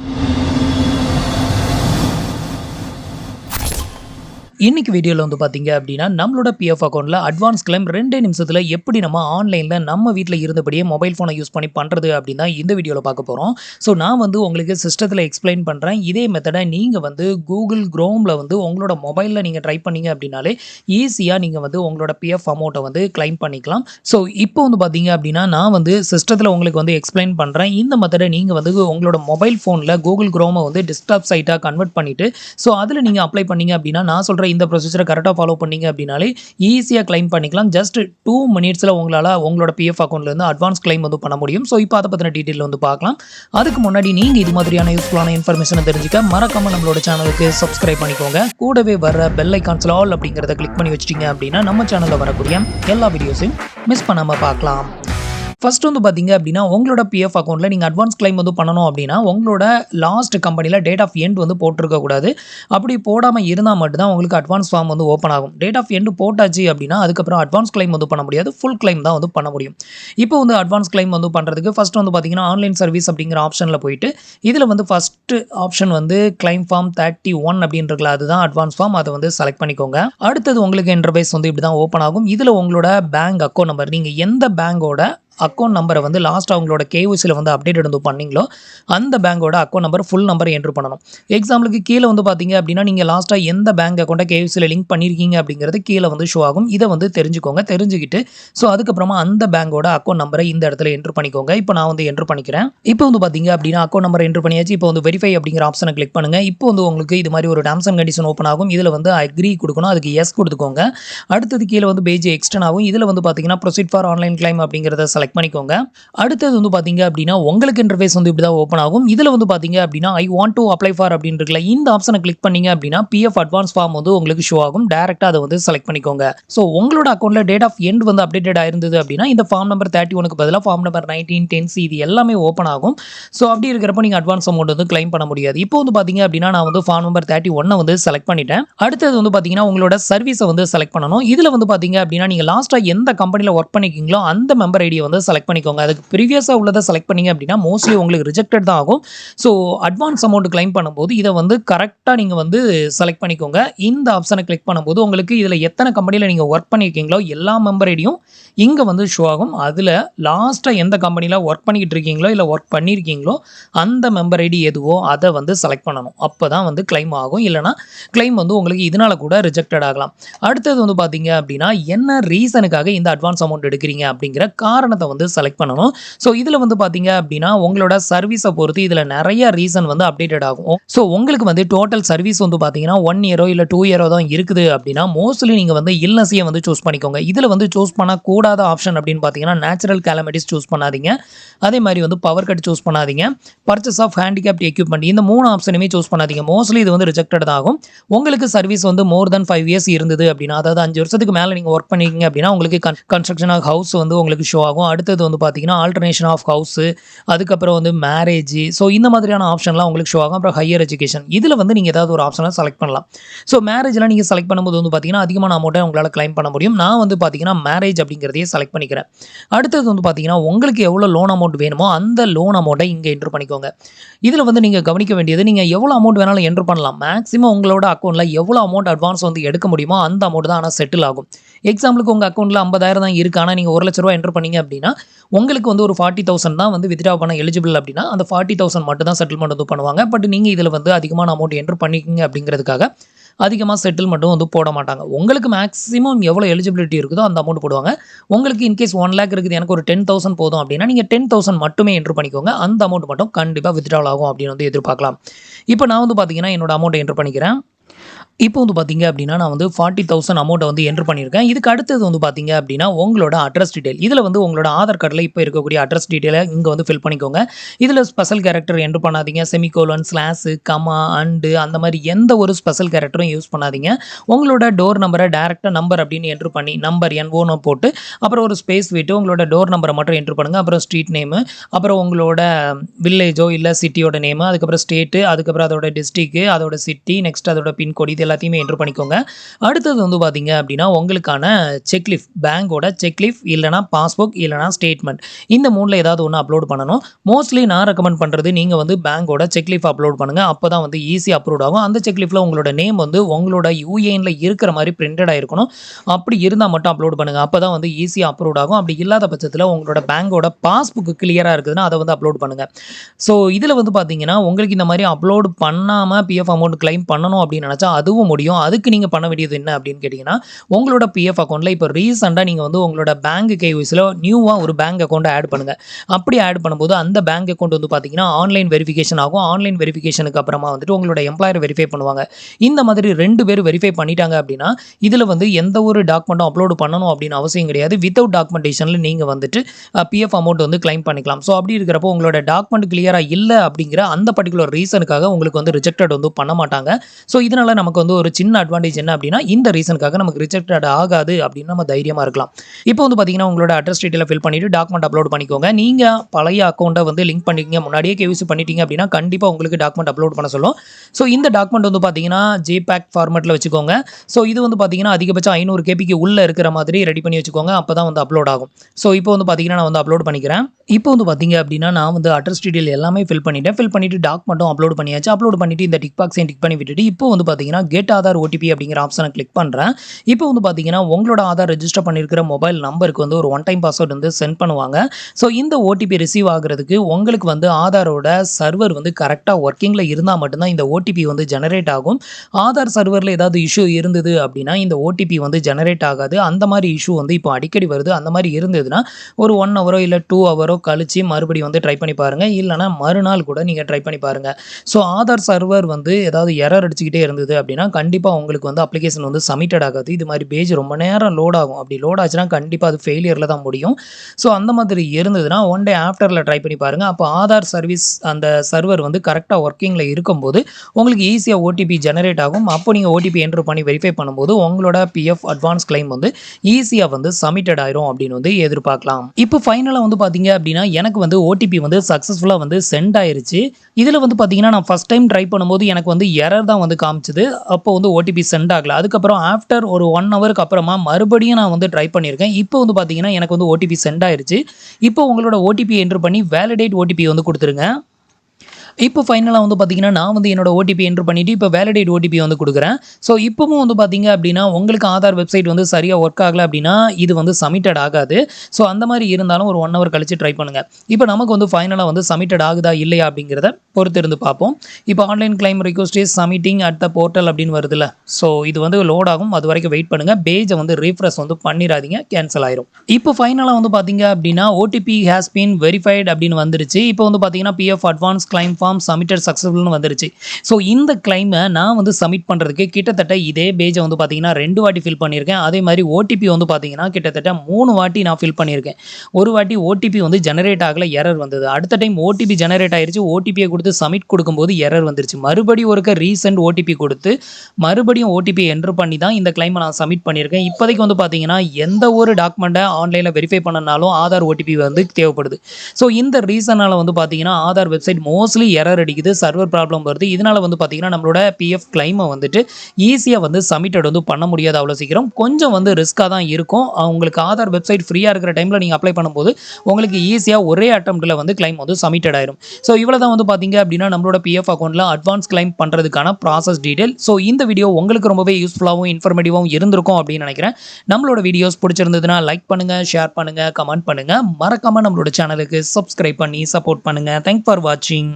you இன்னைக்கு வீடியோவில் வந்து பார்த்தீங்க அப்படின்னா நம்மளோட பிஎஃப் அக்கௌண்ட்டில் அட்வான்ஸ் கிளைம் ரெண்டே நிமிஷத்தில் எப்படி நம்ம ஆன்லைனில் நம்ம வீட்டில் இருந்தபடியே மொபைல் ஃபோனை யூஸ் பண்ணி பண்ணுறது அப்படின்னு தான் இந்த வீடியோவில் பார்க்க போகிறோம் ஸோ நான் வந்து உங்களுக்கு சிஸ்டத்தில் எக்ஸ்பிளைன் பண்ணுறேன் இதே மெத்தடை நீங்கள் வந்து கூகுள் க்ரோமில் வந்து உங்களோட மொபைலில் நீங்கள் ட்ரை பண்ணீங்க அப்படின்னாலே ஈஸியாக நீங்கள் வந்து உங்களோட பிஎஃப் அமௌண்ட்டை வந்து கிளைம் பண்ணிக்கலாம். ஸோ இப்போ வந்து பார்த்தீங்க அப்படின்னா நான் வந்து சிஸ்டத்தில் உங்களுக்கு வந்து எக்ஸ்பிளைன் பண்ணுறேன் இந்த மெத்தடை நீங்கள் வந்து உங்களோட மொபைல் ஃபோனில் கூகுள் க்ரோமை வந்து டெஸ்க்டாப் சைட்டாக கன்வெர்ட் பண்ணிவிட்டு ஸோ அதில் நீங்கள் அப்ளை பண்ணீங்க அப்படின்னா நான் சொல்கிற இந்த ப்ரொசீஜரை கரெக்டாக ஃபாலோ பண்ணிங்க அப்படின்னாலே ஈஸியாக கிளைம் பண்ணிக்கலாம். ஜஸ்ட் டூ மினிட்ஸில் உங்களால் உங்களோட பிஎஃப் அக்கௌண்ட்லேருந்து அட்வான்ஸ் கிளைம் வந்து பண்ண முடியும். ஸோ இப்போ அதை பற்றின டீட்டெயில் வந்து பார்க்கலாம். அதுக்கு முன்னாடி நீங்கள் இது மாதிரியான யூஸ்ஃபுல்லான இன்ஃபர்மேஷனை தெரிஞ்சுக்க மறக்காம நம்மளோட சேனலுக்கு சப்ஸ்கிரைப் பண்ணிக்கோங்க. கூடவே வர பெல் ஐக்கான்ஸில் ஆல் அப்படிங்கிறத கிளிக் பண்ணி வச்சிட்டிங்க அப்படின்னா நம்ம சேனலில் வரக்கூடிய எல்லா வீடியோஸையும் மிஸ் பண்ணாமல் பார்க்கலாம். ஃபர்ஸ்ட் வந்து பார்த்தீங்க அப்படின்னா உங்களோட பிஎஃப் அக்கௌண்ட்டில் நீங்கள் அட்வான்ஸ் கிளைம் வந்து பண்ணணும் அப்படின்னா உங்களோட லாஸ்ட் கம்பெனியில் டேட் ஆஃப் எண்ட் வந்து போட்டிருக்கக்கூடாது அப்படி போடாமல் இருந்தால் மட்டும்தான் உங்களுக்கு அட்வான்ஸ் ஃபார்ம் வந்து ஓப்பன் ஆகும். டேட் ஆஃப் எண்ட் போட்டாச்சு அப்படின்னா அதுக்கப்புறம் அட்வான்ஸ் கிளைம் வந்து பண்ண முடியாது. ஃபுல் கிளைம் தான் வந்து பண்ண முடியும். இப்போ வந்து அட்வான்ஸ் கிளைம் வந்து பண்ணுறதுக்கு ஃபர்ஸ்ட் வந்து பார்த்தீங்கன்னா ஆன்லைன் சர்வீஸ் அப்படிங்கிற ஆப்ஷனில் போயிட்டு இதில் வந்து ஃபஸ்ட்டு ஆப்ஷன் வந்து கிளைம் ஃபார்ம் தேர்ட்டி ஒன் அப்படின்றதுல அதுதான் அட்வான்ஸ் ஃபார்ம் அதை வந்து செலக்ட் பண்ணிக்கோங்க. அடுத்தது உங்களுக்கு இன்டர்பேஸ் வந்து இப்படி தான் ஓப்பன் ஆகும். இதில் உங்களோட பேங்க் அக்கௌண்ட் நம்பர் நீங்கள் எந்த பேங்கோட அக்கௌண்ட் நம்பரை வந்து லாஸ்ட் அவங்களோட கேஒசியில் வந்து அப்டேட் வந்து பண்ணீங்களோ அந்த பேங்கோட அக்கௌண்ட் நம்பர் ஃபுல் நம்பரை என்ட்ரு பண்ணணும். எக்ஸாம்பிளுக்கு கீழே வந்து பார்த்தீங்க அப்படின்னா நீங்கள் லாஸ்ட்டாக எந்த பேங்க் அக்கௌண்ட்டை கேஒசியில் லிங்க் பண்ணியிருக்கீங்க அப்படிங்கிறது கீழே வந்து ஷோ ஆகும். இதை வந்து தெரிஞ்சுக்கோங்க. தெரிஞ்சுக்கிட்டு ஸோ அதுக்கப்புறமா அந்த பேங்கோட அக்கௌண்ட் நம்பரை இந்த இடத்துல என்ட்ரு பண்ணிக்கோங்க. இப்போ நான் வந்து என்ட்ரு பண்ணிக்கிறேன். இப்போ வந்து பார்த்தீங்க அப்படின்னா அக்கௌண்ட் நம்பர் என்ட்ரு பண்ணியாச்சு. இப்போ வந்து வெரிஃபை அப்படிங்கிற ஆப்ஷனை கிளிக் பண்ணுங்கள் இப்போ வந்து உங்களுக்கு இது மாதிரி ஒரு டேம்ஸ் அண்ட் கண்டிஷன் ஓப்பன் ஆகும். இதில் வந்து அக்ரி கொடுக்கணும். அதுக்கு எஸ் கொடுத்துக்கோங்க. அடுத்தது கீழே வந்து பேஜ் எக்ஸ்டன் ஆகும். இதில் வந்து பார்த்தீங்கன்னா ப்ரொசீட் ஃபார் ஆன்லைன் கிளைம் அப்படிங்கிறத செலக்ட் பண்ணிக்கோங்க. அடுத்தது வந்து பார்த்தீங்க அப்படின்னா உங்களுக்கு இன்டர்ஃபேஸ் வந்து இப்படி தான் ஓப்பன் ஆகும். இதில் வந்து பார்த்தீங்க அப்படின்னா I want to apply for அப்படின்னு இருக்குல்ல இந்த ஆப்ஷனை கிளிக் பண்ணீங்க அப்படின்னா பிஎஃப் அட்வான்ஸ் ஃபார்ம் வந்து உங்களுக்கு ஷோ ஆகும். டேரெக்டாக அதை வந்து செலக்ட் பண்ணிக்கோங்க. ஸோ உங்களோட அக்கௌண்ட்டில் டேட் ஆஃப் எண்ட் வந்து அப்டேட்டட் ஆயிருந்தது அப்படின்னா இந்த ஃபார்ம் நம்பர் தேர்ட்டி ஒனுக்கு பதிலாக ஃபார்ம் நம்பர் நைன்டீன் டென்ஸ் இது எல்லாமே ஓப்பன் ஆகும். ஸோ அப்படி இருக்கிறப்ப நீங்கள் அட்வான்ஸ் அமௌண்ட் வந்து கிளைம் பண்ண முடியாது. இப்போ வந்து பார்த்தீங்க அப்படின்னா நான் வந்து ஃபார்ம் நம்பர் தேர்ட்டி ஒன்னை வந்து செலக்ட் பண்ணிட்டேன். அடுத்தது வந்து பார்த்தீங்கன்னா உங்களோட சர்வீஸை வந்து செலக்ட் பண்ணணும். இதில் வந்து பார்த்தீங்க அப்படின்னா நீங்கள் லாஸ்ட்டாக எந்த கம்பெனியில் ஒர்க் பண்ணிக்கிங்களோ அந்த மெம்பர் ஐடியை வந்து செலக்ட் பண்ணிக்கோங்க. அதுக்கு ப்ரீவியஸாக உள்ளதை செலக்ட் பண்ணிங்க அப்படின்னா மோஸ்ட்லி உங்களுக்கு ரிஜெக்டட் தான் ஆகும். ஸோ அட்வான்ஸ் அமௌண்ட் கிளைம் பண்ணும்போது இதை வந்து கரெக்டாக நீங்கள் வந்து செலக்ட் பண்ணிக்கோங்க. இந்த ஆப்ஷனை கிளிக் பண்ணும்போது உங்களுக்கு இதில் எத்தனை கம்பெனியில் நீங்கள் ஒர்க் பண்ணியிருக்கீங்களோ எல்லா மெம்பர் ஐடியும் இங்கே வந்து ஷோ ஆகும். அதில் லாஸ்ட்டாக எந்த கம்பெனியில் ஒர்க் பண்ணிக்கிட்டு இருக்கீங்களோ இல்லை ஒர்க் பண்ணியிருக்கீங்களோ அந்த மெம்பர் ஐடி எதுவோ அதை வந்து செலக்ட் பண்ணணும். அப்போ தான் வந்து கிளைம் ஆகும். இல்லைனா கிளைம் வந்து உங்களுக்கு இதனால் கூட ரிஜெக்டட் ஆகலாம். அடுத்தது வந்து பார்த்தீங்க அப்படின்னா என்ன ரீசனுக்காக இந்த அட்வான்ஸ் அமௌண்ட் எடுக்கிறீங்க அப்படிங்கிற காரணத்தை வந்து செலக்ட் பண்ணணும். ஸோ இதில் வந்து பார்த்தீங்க அப்படின்னா உங்களோட சர்வீஸை பொறுத்து இதில் நிறைய ரீசன் வந்து அப்டேட்டட் ஆகும். ஸோ உங்களுக்கு வந்து டோட்டல் சர்வீஸ் வந்து பார்த்தீங்கன்னா ஒன் இயரோ இல்லை டூ இயரோ தான் இருக்குது அப்படின்னா மோஸ்ட்லி நீங்கள் வந்து இல்னஸையை வந்து சூஸ் பண்ணிக்கோங்க. இதில் வந்து சூஸ் பண்ணக்கூடாத ஆப்ஷன் அப்படின்னு பார்த்தீங்கன்னா நேச்சுரல் கேலமிட்டிஸ் சூஸ் பண்ணாதீங்க. அதே மாதிரி வந்து பவர் கட் சூஸ் பண்ணாதீங்க. பர்ச்சேஸ் ஆஃப் ஹேண்டிகேப்ட் எக்யூப்மெண்ட் இந்த மூணு ஆப்ஷனுமே சூஸ் பண்ணாதீங்க. மோஸ்ட்லி இது வந்து ரிஜெக்டட் ஆகும். உங்களுக்கு சர்வீஸ் வந்து மோர் தென் ஃபைவ் இயர்ஸ் இருந்தது அப்படின்னா அதாவது அஞ்சு வருஷத்துக்கு மேலே நீங்கள் ஒர்க் பண்ணிக்கிங்க அப்படின்னா உங்களுக்கு கன்ஸ்ட்ரக்ஷன் ஆஃப் ஹவுஸ் வந்து உங்களுக்கு ஷோ ஆகும். அடுத்தது வந்து பார்த்தீங்கன்னா ஆல்டர்னேஷன் ஆஃப் ஹவுஸு அதுக்கப்புறம் வந்து மேரேஜ் ஸோ இந்த மாதிரியான ஆப்ஷன்லாம் உங்களுக்கு ஷோ ஆகும். அப்புறம் ஹையர் எஜுகேஷன் இதில் வந்து நீங்கள் ஏதாவது ஒரு ஆப்ஷனில் செலக்ட் பண்ணலாம். ஸோ மேரேஜ்லாம் நீங்கள் செலக்ட் பண்ணும்போது வந்து பார்த்தீங்கன்னா அதிகமான அமௌண்ட்டை உங்களால் கிளைம் பண்ண முடியும். நான் வந்து பார்த்தீங்கன்னா மேரேஜ் அப்படிங்கிறதையே செலக்ட் பண்ணிக்கிறேன். அடுத்தது வந்து பார்த்தீங்கன்னா உங்களுக்கு எவ்வளோ லோன் அமௌண்ட் வேணுமோ அந்த லோன் அமௌண்ட்டை இங்கே என்ட்ரு பண்ணிக்கோங்க. இதில் வந்து நீங்கள் கவனிக்க வேண்டியது நீங்கள் எவ்வளோ அமௌண்ட் வேணாலும் என்ட்ரு பண்ணலாம். மேக்ஸிமம் உங்களோட அக்கௌண்ட்டில் எவ்வளோ அமௌண்ட் அட்வான்ஸ் வந்து எடுக்க முடியுமோ அந்த அமௌண்ட் தான் ஆனால் செட்டில் ஆகும். எக்ஸாம்பிளுக்கு உங்கள் அக்கௌண்ட்டில் ஐம்பதாயிரம் தான் இருக்கு. ஆனால் நீங்கள் ஒரு லட்ச ரூபா என்ட்ரு பண்ணீங்க அப்படின்னா அப்படின்னா உங்களுக்கு வந்து ஒரு ஃபார்ட்டி தௌசண்ட் தான் வந்து வித்ட்ரா பண்ண எலிஜிபிள் அப்படின்னா அந்த ஃபார்ட்டி தௌசண்ட் மட்டும் தான் செட்டில்மெண்ட் வந்து பண்ணுவாங்க. பட் நீங்கள் இதில் வந்து அதிகமான அமௌண்ட் என்ட்ரு பண்ணிக்கிங்க அப்படிங்கிறதுக்காக அதிகமாக செட்டில்மெண்ட்டும் வந்து போட மாட்டாங்க. உங்களுக்கு மேக்ஸிமம் எவ்வளோ எலிஜிபிலிட்டி இருக்குதோ அந்த அமௌண்ட் போடுவாங்க. உங்களுக்கு இன்கேஸ் ஒன் லேக் இருக்குது எனக்கு ஒரு டென் தௌசண்ட் போதும் அப்படின்னா நீங்கள் டென் தௌசண்ட் மட்டுமே என்ட்ரு பண்ணிக்கோங்க. அந்த அமௌண்ட் மட்டும் கண்டிப்பாக வித்ட்ரால் ஆகும் அப்படின்னு வந்து எதிர்பார்க்கலாம். இப்போ நான் வந்து பார்த்தீங்கன்னா என்னோட அமௌண்ட் என்ட்ரு பண்ணிக்கிறேன். இப்போ வந்து பார்த்தீங்க அப்படின்னா நான் வந்து ஃபார்ட்டி தௌசண்ட் அமௌண்ட்டை வந்து என்ட்ரு பண்ணியிருக்கேன். இதுக்கு அடுத்தது வந்து பார்த்தீங்க அப்படின்னா உங்களோட அட்ரஸ் டீடைல் இதில் வந்து உங்களோட ஆதார் கார்டில் இப்போ இருக்கக்கூடிய அட்ரஸ் டீட்டெயிலை இங்கே வந்து ஃபில் பண்ணிக்கோங்க. இதில் ஸ்பெஷல் கேரக்டர் என்ட்ரு பண்ணாதீங்க. செமிகோலன் ஸ்லாஸு கமா அண்டு அந்த மாதிரி எந்த ஒரு ஸ்பெஷல் கேரக்டரும் யூஸ் பண்ணாதீங்க. உங்களோட டோர் நம்பரை டேரெக்டாக நம்பர் அப்படின்னு என்ட்ரு பண்ணி நம்பர் என் ஓனோ போட்டு அப்புறம் ஒரு ஸ்பேஸ் விட்டு உங்களோட டோர் நம்பரை மட்டும் என்ட்ரு பண்ணுங்கள் அப்புறம் ஸ்ட்ரீட் நேமு அப்புறம் உங்களோட வில்லேஜோ இல்லை சிட்டியோட நேமு அதுக்கப்புறம் ஸ்டேட்டு அதுக்கப்புறம் அதோட டிஸ்ட்ரிக்கு அதோட சிட்டி நெக்ஸ்ட் அதோட பின்கோடு இது எல்லாத்தையுமே என்ட்ரு பண்ணிக்கோங்க. அடுத்தது வந்து பார்த்தீங்க அப்படின்னா உங்களுக்கான செக்லிஃப் பேங்கோட செக்லிஃப் இல்லைனா பாஸ்புக் இல்லைனா ஸ்டேட்மெண்ட் இந்த மூணில் ஏதாவது ஒன்று அப்லோட் பண்ணணும். மோஸ்ட்லி நான் ரெக்கமெண்ட் பண்ணுறது நீங்கள் வந்து பேங்கோட செக்லிஃப் அப்லோட் பண்ணுங்கள் அப்போ தான் வந்து ஈஸி அப்ரூவ் ஆகும். அந்த செக்லிஃபில் உங்களோட நேம் வந்து உங்களோட யூஏஎனில் இருக்கிற மாதிரி பிரிண்டட் இருக்கணும் அப்படி இருந்தால் மட்டும் அப்லோட் பண்ணுங்கள் அப்போ தான் வந்து ஈஸியாக அப்ரூவ் ஆகும். அப்படி இல்லாத பட்சத்தில் உங்களோட பேங்கோட பாஸ்புக் கிளியராக இருக்குதுன்னா அதை வந்து அப்லோட் பண்ணுங்கள் ஸோ இதில் வந்து பார்த்தீங்கன்னா உங்களுக்கு இந்த மாதிரி அப்லோட் பண்ணாமல் பிஎஃப் அமௌண்ட் கிளைம் பண்ணணும் அப்படின்னா நினச்சா அதுவும் முடியும். அதுக்கு நீங்கள் பண்ண வேண்டியது என்ன அப்படின்னு கேட்டிங்கன்னா உங்களோட பிஎஃப் அக்கௌண்ட்டில் இப்போ ரீசெண்டாக நீங்கள் வந்து உங்களோட பேங்க் கேவிஸில் நியூவாக ஒரு பேங்க் அக்கௌண்ட்டை ஆட் பண்ணுங்கள் அப்படி ஆட் பண்ணும்போது அந்த பேங்க் அக்கௌண்ட் வந்து பார்த்தீங்கன்னா ஆன்லைன் வெரிஃபிகேஷன் ஆகும். ஆன்லைன் வெரிஃபிகேஷனுக்கு அப்புறமா வந்துட்டு உங்களோட எம்ப்ளாயர் வெரிஃபை பண்ணுவாங்க. இந்த மாதிரி ரெண்டு பேர் வெரிஃபை பண்ணிட்டாங்க அப்படின்னா இதில் வந்து எந்த ஒரு டாக்குமெண்ட்டும் அப்லோடு பண்ணணும் அப்படின்னு அவசியம் கிடையாது. வித்தவுட் டாக்குமெண்டேஷனில் நீங்கள் வந்துட்டு பிஎஃப் அமௌண்ட் வந்து கிளைம் பண்ணிக்கலாம். ஸோ அப்படி இருக்கிறப்போ உங்களோட டாக்குமெண்ட் கிளியராக இல்லை அப்படிங்கிற அந்த பர்டிகுலர் ரீசனுக்காக உங்களுக்கு வந்து ரிஜெக்டட் வந்து பண்ண மாட்டாங்க. ஸோ இதனால் நமக்கு வந்து ஒரு சின்ன அட்வான்டேஜ் என்ன அப்படின்னா இந்த ரீசனுக்காக நமக்கு ரிஜெக்டட் ஆகாது அப்படின்னு நம்ம தைரியமாக இருக்கலாம். இப்போ வந்து பார்த்தீங்கன்னா உங்களோட அட்ரஸ் டீட்டெயில் ஃபில் பண்ணிவிட்டு டாக்குமெண்ட் அப்லோட் பண்ணிக்கோங்க. நீங்கள் பழைய அக்கௌண்ட்டை வந்து லிங்க் பண்ணிக்கிங்க. முன்னாடியே கேவிசி பண்ணிட்டீங்க அப்படின்னா கண்டிப்பாக உங்களுக்கு டாக்குமெண்ட் அப்லோட் பண்ண சொல்லும். ஸோ இந்த டாக்குமெண்ட் வந்து பார்த்தீங்கன்னா ஜேபேக் ஃபார்மெட்டில் வச்சுக்கோங்க. ஸோ இது வந்து பார்த்தீங்கன்னா அதிகபட்சம் ஐநூறு கேபிக்கு உள்ளே இருக்கிற மாதிரி ரெடி பண்ணி வச்சுக்கோங்க. அப்போ தான் வந்து அப்லோட் ஆகும். ஸோ இப்போ வந்து பார்த்தீங்கன்னா நான் வந்து அப்லோட் பண்ணிக்கிறேன். இப்போ வந்து பார்த்தீங்க அப்படின்னா நான் வந்து அட்ரஸ் டீட்டெயில் எல்லாமே ஃபில் பண்ணிட்டேன். ஃபில் பண்ணிவிட்டு டாக்குமெண்ட்டும் அப்லோட் பண்ணியாச்சு. அப்லோட் பண்ணிவிட்டு இந்த டிக் பாக்ஸையும் டிக் பண்ணி விட்டுட்டு இப்போ வந்து பார்த்தீங்கன்னா கெட் ஆதார் ஓடிபி அப்படிங்கிற ஆப்ஷனை கிளிக் பண்ணுறேன் இப்போ வந்து பார்த்தீங்கன்னா உங்களோட ஆதார் ரெஜிஸ்டர் பண்ணியிருக்கிற மொபைல் நம்பருக்கு வந்து ஒரு ஒன் டைம் பாஸ்வேர்டு வந்து சென்ட் பண்ணுவாங்க. ஸோ இந்த ஓடிபி ரிசீவ் ஆகிறதுக்கு உங்களுக்கு வந்து ஆதாரோட சர்வர் வந்து கரெக்டாக ஒர்க்கிங்கில் இருந்தால் மட்டும்தான் இந்த ஓடிபி வந்து ஜெனரேட் ஆகும். ஆதார் சர்வரில் ஏதாவது இஷ்யூ இருந்தது அப்படின்னா இந்த ஓடிபி வந்து ஜெனரேட் ஆகாது. அந்த மாதிரி இஷ்யூ வந்து இப்போ அடிக்கடி வருது. அந்த மாதிரி இருந்ததுன்னா ஒரு ஒன் ஹவரோ இல்லை டூ ஹவரோ கழிச்சு மறுபடியும் வந்து ட்ரை பண்ணி பாருங்கள் இல்லைனா மறுநாள் கூட நீங்கள் ட்ரை பண்ணி பாருங்கள் ஸோ ஆதார் சர்வர் வந்து ஏதாவது எரர் அடிச்சுக்கிட்டே இருந்தது அப்படின்னா கண்டிப்பாக உங்களுக்கு வந்து அப்ளிகேஷன் வந்து சப்மிட்டட் ஆகாது. இது மாதிரி பேஜ் ரொம்ப நேரம் லோட் ஆகும். அப்படி லோட் ஆச்சுன்னா கண்டிப்பாக அது ஃபெயிலியரில் தான் முடியும். ஸோ அந்த மாதிரி இருந்ததுன்னா ஒன் டே ஆஃப்டரில் ட்ரை பண்ணி பாருங்கள் அப்போ ஆதார் சர்வீஸ் அந்த சர்வர் வந்து கரெக்டாக ஒர்க்கிங்கில் இருக்கும்போது உங்களுக்கு ஈஸியாக ஓடிபி ஜெனரேட் ஆகும். அப்போ நீங்கள் ஓடிபி என்ட்ரு பண்ணி வெரிஃபை பண்ணும்போது உங்களோட பிஎஃப் அட்வான்ஸ் கிளைம் வந்து ஈஸியாக வந்து சப்மிட்டட் ஆயிரும் அப்படின்னு வந்து எதிர்பார்க்கலாம். இப்போ ஃபைனலாக வந்து பார்த்தீங்க அப்படின்னா எனக்கு வந்து ஓடிபி வந்து சக்ஸஸ்ஃபுல்லாக வந்து சென்ட் ஆயிருச்சு. இதில் வந்து பார்த்தீங்கன்னா நான் ஃபஸ்ட் டைம் ட்ரை பண்ணும்போது எனக்கு வந்து எரர் தான் வந்து காமிச்சது அப்போ வந்து ஓடிபி சென்ட் ஆகல. அதுக்கப்புறம் ஆஃப்டர் ஒரு ஒன் ஹவருக்கு அப்புறமா மறுபடியும் நான் வந்து ட்ரை பண்ணியிருக்கேன். இப்போ வந்து பார்த்தீங்கன்னா எனக்கு வந்து ஓடிபி சென்ட் ஆயிடுச்சு இப்போ உங்களோட ஓடிபி என்ட்ரு பண்ணி வேலிடேட் ஓடிபி வந்து கொடுத்துருங்க. இப்போ ஃபைனலாக வந்து பார்த்தீங்கன்னா நான் வந்து என்னோட ஓடிபி என்ட்ரு பண்ணிவிட்டு இப்போ வேலிடேட் ஓடிபி வந்து கொடுக்குறேன். ஸோ இப்போவும் வந்து பார்த்தீங்க அப்படின்னா உங்களுக்கு ஆதார் வெப்சைட் வந்து சரியாக ஒர்க் ஆகலை அப்படின்னா இது வந்து சப்மிட்டட் ஆகாது. ஸோ அந்த மாதிரி இருந்தாலும் ஒரு ஒன் ஹவர் கழிச்சு ட்ரை பண்ணுங்கள் இப்போ நமக்கு வந்து ஃபைனலாக வந்து சப்மிட்டட் ஆகுதா இல்லையா அப்படிங்கிறத பொறுத்து இருந்து பார்ப்போம். இப்போ online claim request is submitting at the portal அப்படின்னு வருதுல்ல. ஸோ இது வந்து லோட் ஆகும். அது வரைக்கும் வெயிட் பண்ணுங்கள் பேஜை வந்து ரீஃப்ரெஷ் வந்து பண்ணிடாதீங்க. கேன்சல் ஆயிரும். இப்போ ஃபைனலாக வந்து பார்த்தீங்க அப்படின்னா ஓடிபி ஹேஸ் பீன் வெரிஃபைட் அப்படின்னு வந்துருச்சு. இப்போ வந்து பார்த்தீங்கன்னா PF advance claim form submitted சக்ஸஸ்ஃபுல்னு வந்துருச்சு. ஸோ இந்த கிளைமை நான் வந்து சப்மிட் பண்ணுறதுக்கு கிட்டத்தட்ட இதே பேஜை வந்து பார்த்தீங்கன்னா ரெண்டு வாட்டி ஃபில் பண்ணியிருக்கேன். அதே மாதிரி ஓடிபி வந்து பார்த்தீங்கன்னா கிட்டத்தட்ட மூணு வாட்டி நான் ஃபில் பண்ணியிருக்கேன். ஒரு வாட்டி ஓடிபி வந்து ஜெனரேட் ஆகல எரர் வந்தது. அடுத்த டைம் ஓடிபி ஜெனரேட் ஆயிருச்சு. ஓடிபியை கொடுத்து சப்மிட் கொடுக்கும்போது எரர் வந்துருச்சு. மறுபடியும் ஒருக்க ரீசெண்ட் ஓடிபி கொடுத்து மறுபடியும் ஓடிபி என்ட்ரு பண்ணி தான் இந்த கிளைமை நான் சப்மிட் பண்ணியிருக்கேன். இப்போதைக்கு வந்து பார்த்தீங்கன்னா எந்த ஒரு டாக்குமெண்ட்டை ஆன்லைனில் வெரிஃபை பண்ணனாலும் ஆதார் ஓடிபி வந்து தேவைப்படுது. ஸோ இந்த ரீசனால் வந்து பார்த்தீங்கன்னா ஆதார் வெப்சைட் மோஸ்ட்லி எரர் அடிக்குது சர்வர் ப்ராப்ளம் வருது. இதனால் வந்து பார்த்தீங்கன்னா நம்மளோட பிஎஃப் கிளைமை வந்துட்டு ஈஸியாக வந்து சப்மிட்டட் வந்து பண்ண முடியாது அவ்வளோ சீக்கிரம். கொஞ்சம் வந்து ரிஸ்க்காக தான் இருக்கும். உங்களுக்கு ஆதார் வெப்சைட் ஃப்ரீயாக இருக்கிற டைமில் நீங்கள் அப்ளை பண்ணும்போது உங்களுக்கு ஈஸியாக ஒரே அட்டம்ப்ட்டில் வந்து கிளைம் வந்து சப்மிட்டட் ஆயிரும். ஸோ இவ்வளோ தான் வந்து பார்த்தீங்க அப்படின்னா நம்மளோட பிஎஃப் அக்கௌண்ட்டில் அட்வான்ஸ் கிளைம் பண்ணுறதுக்கான ப்ராசஸ் டீடைல் ஸோ இந்த வீடியோ உங்களுக்கு ரொம்பவே யூஸ்ஃபுல்லாகவும் இன்ஃபர்மேட்டிவாகவும் இருந்திருக்கும் அப்படின்னு நினைக்கிறேன். நம்மளோட வீடியோஸ் பிடிச்சிருந்ததுன்னா லைக் பண்ணுங்கள் ஷேர் பண்ணுங்கள் கமெண்ட் பண்ணுங்கள் மறக்காமல் நம்மளோட சேனலுக்கு சப்ஸ்கிரைப் பண்ணி சப்போர்ட் பண்ணுங்கள் தேங்க் ஃபார் வாட்சிங்